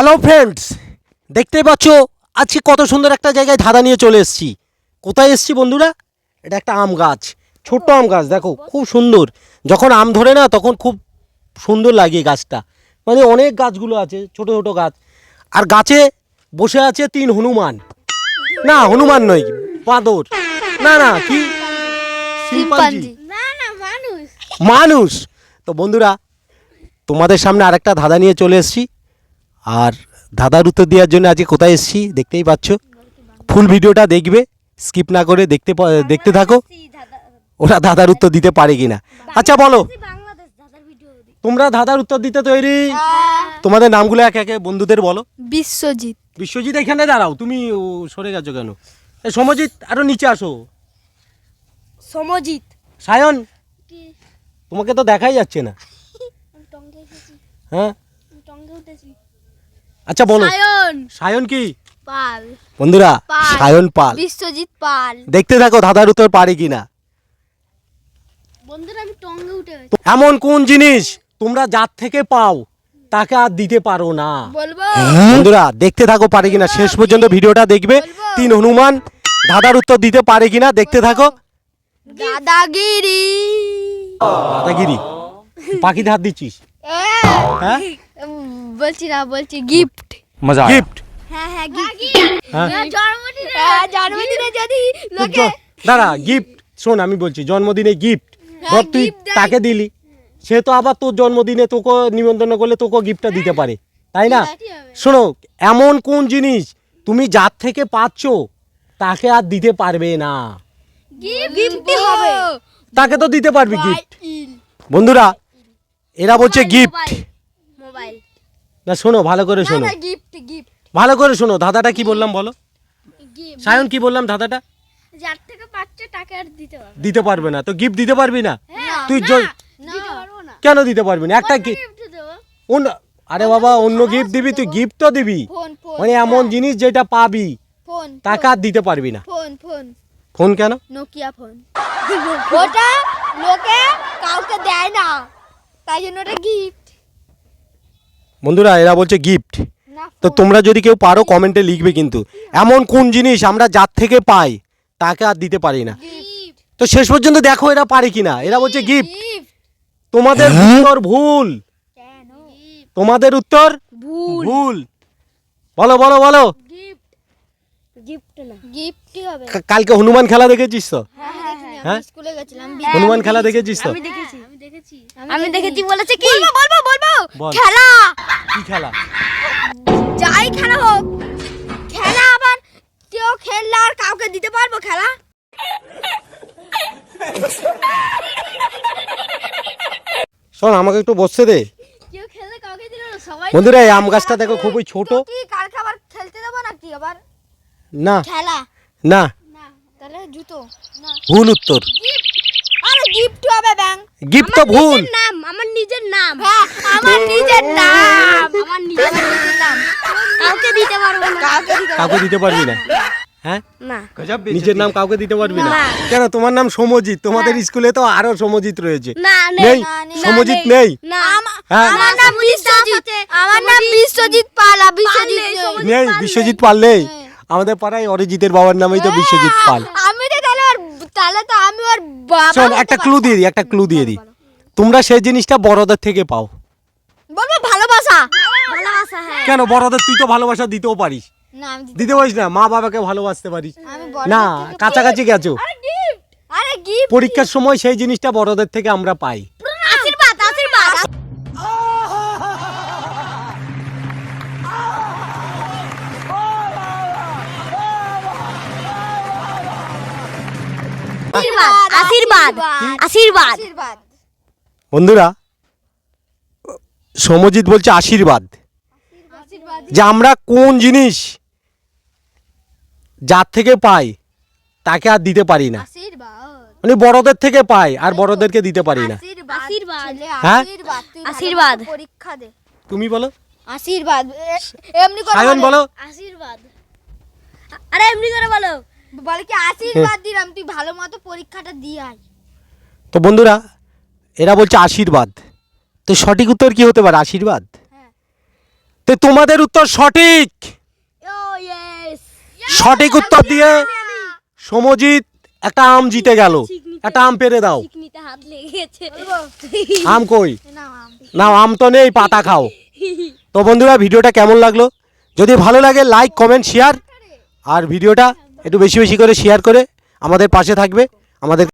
Hello friends দেখতেই পাচ্ছ আজকে কত সুন্দর একটা জায়গায় ধাঁধা নিয়ে চলে এসেছি। কোথায় এসেছি বন্ধুরা? এটা একটা আম গাছ ছোট্ট আম গাছ দেখো খুব সুন্দর। যখন আম ধরে না তখন খুব সুন্দর লাগে গাছটা। মানে অনেক গাছগুলো আছে ছোট ছোট গাছ। আর গাছে বসে আছে তিন হনুমান। না হনুমান নয় বাঁদর। না না কি? মানুষ। তো বন্ধুরা তোমাদের সামনে আরেকটা ধাঁধা নিয়ে চলে এসেছি। আর ধাঁধার উত্তর দেওয়ার জন্য আজকে কোথায় এসেছি দেখতেই পাচ্ছ। ফুল ভিডিওটা দেখবে স্কিপ না করে দেখতে পা- দেখতে থাকো। ওরা ধাঁধার উত্তর দিতে পারে কিনা। আচ্ছা বলো। বাংলাদেশ দাদার তোমরা ধাঁধার উত্তর দিতে তৈরি? তোমাদের নামগুলো এক একে বন্ধুদের বলো। বিশ্বজিৎ। বিশ্বজিৎ এখানে দাঁড়াও। তুমি ও, সরে গেছো কেন? এই সমজিৎ আরও নিচে আসো। সমজিৎ। সায়ন। তোমাকে তো দেখাই যাচ্ছে না। হ্যাঁ? আচ্ছা বলো। সায়ন। সায়ন কি? পাল। বন্ধুরা সায়ন পাল। বিশ্বজিৎ পাল। দেখতে থাকো ধাঁধার উত্তর পারে কিনা। বন্ধুরা আমি টঙ্গে উঠে এমন কোন জিনিস তোমরা যার থেকে পাও তাকে আর দিতে পারো না। বন্ধুরা দেখতে থাকো পারে কিনা। শেষ পর্যন্ত ভিডিওটা দেখবে। তিন হনুমান ধাঁধার উত্তর দিতে পারে কিনা দেখতে থাকো। দাদাগিরি। দাদাগিরি? পাখিতে হাত দিচ্ছিস? হ্যাঁ? বলছি না বলছি গিফট। মজা গিফট হ্যাঁ গিফট হ্যাঁ। দাঁড়া গিফট শোন আমি বলছি জন্মদিনে গিফট ধর তুই তাকে দিলি? সে তো আবার তোর জন্মদিনে তোকে নিমন্ত্রণ করলে তোকে গিফটটা দিতে পারে। তাই না? শোনো এমন কোন জিনিস তুমি যার থেকে পাচ্ছ তাকে আর দিতে পারবে না। তাকে তো দিতে পারবি গিফট বন্ধুরা এরা বলছে গিফট মোবাইল না শোনো ভালো করে শোনো। গিফট গিফট ভালো করে শোনো দাদাটা কি বললাম বলো? সায়ন কি বললাম দাদাটা যার থেকে পাচ্ছে টাকা আর দিতে পারবে দিতে পারবে না। তো গিফট দিতে পারবি না? হ্যাঁ তুই কেন দিতে পারবি না? একটা গিফট অন্য আরে বাবা অন্য গিফট দিবি তুই গিফট তো দিবি। মানে এমন জিনিস যেটা পাবি। টাকা আর দিতে পারবি না। Phone phone. ফোন কেন? Nokia phone. ওটা লোকে কাউকে দেয় না। তাই জন্য ওটা গিফট বন্ধুরা এরা বলছে গিফট তো তোমরা যদি কেউ পারো কমেন্টে লিখবে কিন্তু। এমন কোন জিনিস আমরা যার থেকে পাই তাকে আর দিতে পারি না। তো শেষ পর্যন্ত দেখো এরা পারে কিনা। এরা বলছে গিফট গিফট তোমাদের উত্তর ভুল। তোমাদের উত্তর ভুল। ভুল। বলো বলো বলো। গিফট গিফট না। গিফটই হবে। কা- কালকে হনুমান খেলা দেখেছিস তো? হ্যাঁ হ্যাঁ হ্যাঁ। হ্যাঁ? স্কুলে গেছিলাম। হনুমান খেলা দেখেছিস তো? আমি দেখেছি? আমি দেখেছি। বলেছে কি? বলব বলব বলব। খেলা। কি খেলা? যাই খেলা হোক। খেলা আবার কেউ খেললে আর কাউকে দিতে পারব খেলা? শোন আমাকে একটু বসতে দে। কেউ খেললে কাউকে দিল না সবাই বন্ধুরা এই আম গাছটা দেখো খুবই ছোট। কি কালকে আবার খেলতে দেবো নাকি আবার? না। খেলা। না। না তাহলে জুতো। না। ভুল উত্তর। গিফট হবে ব্যাং গিফট তো ভুল। নাম আমার নিজের নাম। হ্যাঁ আমার নিজের নাম। আমার নিজের নাম। কাউকে দিতে পারব না। কাউকে দিতে কাউকে দিতে পারবি না। হ্যাঁ? না। নিজের নাম কাউকে দিতে পারবি না। কেন? তোমার নাম সমজিৎ। তোমাদের স্কুলে তো আরও সমজিৎ রয়েছে। না নেই। সমজিৎ নেই। হ্যাঁ? আমার নাম বিশ্বজিৎ। আমার নাম বিশ্বজিৎ পাল বিশ্বজিৎ নেই বিশ্বজিৎ পাল নেই। আমাদের পাড়ায় অরিজিতের বাবার নামেই তো বিশ্বজিৎ পাল। তাহলে তো আমি ওর বাবা শোন একটা ক্লু দিয়ে দিই একটা ক্লু দিয়ে দিই। তোমরা সেই জিনিসটা বড়দের থেকে পাও। বলব ভালোবাসা। ভালোবাসা হ্যাঁ। কেন বড়দের তুই তো ভালোবাসা দিতেও পারিস? না আমি দিতে- পারিস না মা বাবাকে ভালোবাসতে পারিস। আমি বড় না কাছাকাছি গেছো। আরে গিফট পরীক্ষার সময় সেই জিনিসটা বড়দের থেকে আমরা পাই। আশীর্বাদ আশীর্বাদ বন্ধুরা সমজিৎ বলছে আশীর্বাদ। যে আমরা কোন জিনিস যার থেকে পাই তাকে আর দিতে পারি না। আশীর্বাদ। মানে বড়দের থেকে পাই আর বড়দেরকে দিতে পারি না। আশীর্বাদ হ্যাঁ? আশীর্বাদ। আশীর্বাদ। পরীক্ষা দে। তুমি বলো। আশীর্বাদ। এমনি করে বলো। আশীর্বাদ। আরে এমনি করে বলো। বলে কি আশীর্বাদ দিলাম তুই ভালো মতো পরীক্ষাটা দিয়ে আয়। তো বন্ধুরা এরা বলছে আশীর্বাদ। তো সঠিক উত্তর কি হতে পারে আশীর্বাদ? হ্যাঁ। তো তোমাদের উত্তর সঠিক। সঠিক উত্তর দিয়ে সমজিৎ একটা আম জিতে গেল। একটা আম পেরে দাও। চিকনিতে হাত লেগেছে। আম কই? না আম। তো নেই পাতা খাও। তো বন্ধুরা ভিডিওটা কেমন লাগল? যদি ভালো লাগে লাইক কমেন্ট শেয়ার আর ভিডিওটা একটু বেশি বেশি করে শেয়ার করে আমাদের পাশে থাকবে আমাদের